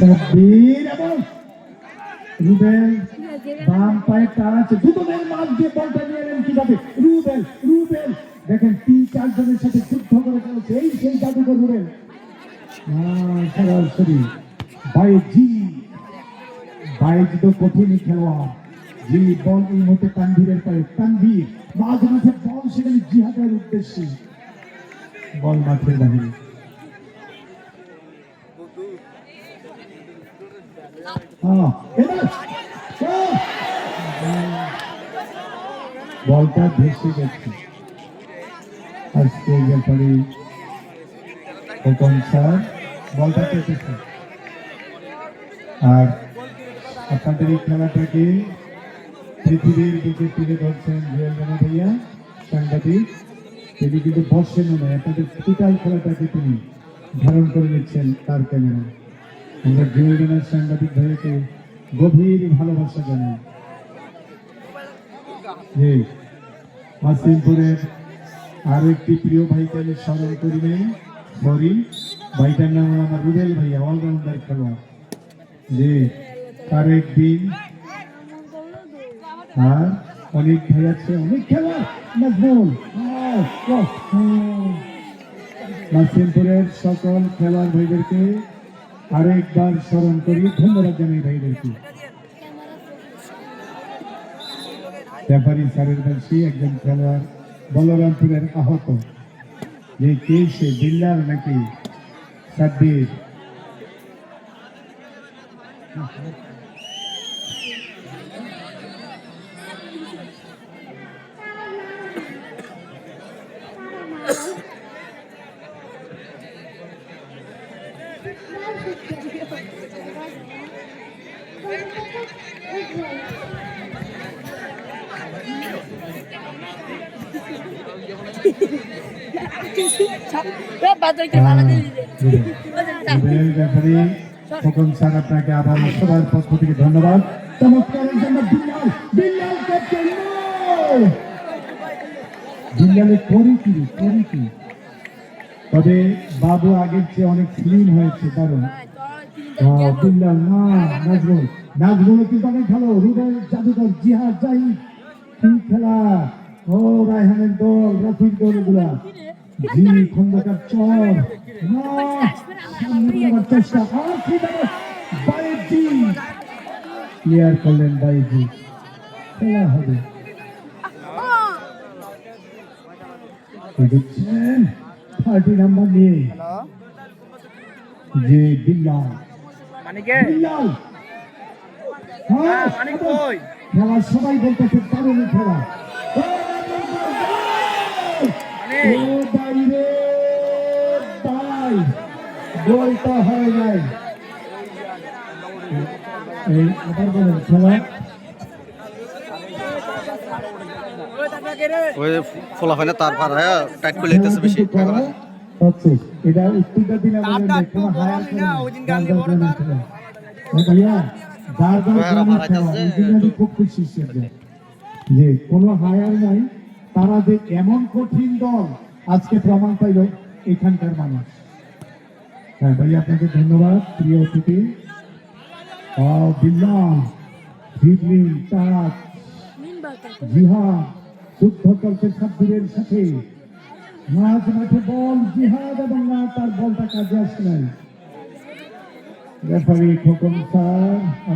সাব্বির চারজনের সাথে যুদ্ধ করে চলেছে এই সেই জাদুকর রুবেল। সরাসরি বাইজি। বাইজি তো কঠিনই খেলোয়াড়। জি, বল এই মাঝে বল সেখানে জিহাদের উদ্দেশ্যে। বল মাঠের বাহিরে হ্যাঁ, এবার, হ্যাঁ। বলটা ভেসে গেছে। আজকে ব্যাপারে স্যার বলটা কেটেছে। আর আপনাদের এই খেলাটাকে পৃথিবীর দিকে তুলে ধরছেন জুয়েল জানা ভাইয়া, সাংবাদিক। তিনি কিন্তু বসেন না, আপনাদের খেলাটাকে তিনি ধারণ করে নিচ্ছেন তার ক্যামেরা আমরা জানার সাংবাদিক ভাইয়াকে গভীর ভালোবাসা জানাই। জি মাসিমপুরের আরও একটি প্রিয় ভাইকে আমি স্মরণ করি নেই। সরি ভাইটার নাম হলো আমার রুবেল ভাইয়া অলরাউন্ডার খেলোয়াড়। যে তারেক বিন আর অনেক ভাই আছে, অনেক খেলা হুম। নাসিমপুরের সকল খেলার ভাইদেরকে আরেকবার স্মরণ করি, ধন্যবাদ জানাই ভাইদেরকে। ব্যাপারী স্যারের কাছে একজন খেলোয়াড়, বলরামপুরের আহত। যে কে সে বিল্লার নাকি সাব্বির। আবার সবার পক্ষ থেকে ধন্যবাদ চমৎকারের তবে বাবু আগের চেয়ে অনেক স্লিম হয়েছে কারণ বিল্লাল না নাজমুল নাজমুল কিন্তু অনেক ভালো রুবেল জাদুকর জিহাদ জাহিদ কি খেলা ও রায়হানের দল রাফির দল এগুলা জি খন্দকার চর না সামনে নেওয়ার চেষ্টা আর কি বাইজি ক্লিয়ার করলেন বাইজি খেলা হবে দেখছেন থার্টি নাম্বার নিয়ে যে বিল্লাল মানিকে? হ্যাঁ খেলা সবাই বলতেছে দারুণ খেলা। গোলটা হয় নাই এই আবার বলেন খেলা? ওই ফলা তার পার হ্যাঁ টাইট করে বেশি। হচ্ছে এটা উত্তরটা দিলে যে একটু কোনো হায়ার না, দিন বড় তার। ভাইয়া জন্য খুব খুশি যে। কোনো হায়ার নাই তারা যে এমন কঠিন দল আজকে প্রমাণ পাইল এখানকার মানুষ। হ্যাঁ ভাই আপনাকে ধন্যবাদ প্রিয় অতিথি। আহ, বিল্লাল ভিবলিন তাজ জিহাদ যুদ্ধ করছে সাব্বিরের সাথে। মাঝ মাঠে বল জিহাদ এবং না তার বলটা কাজে আসে নাই। Referee Khokon sir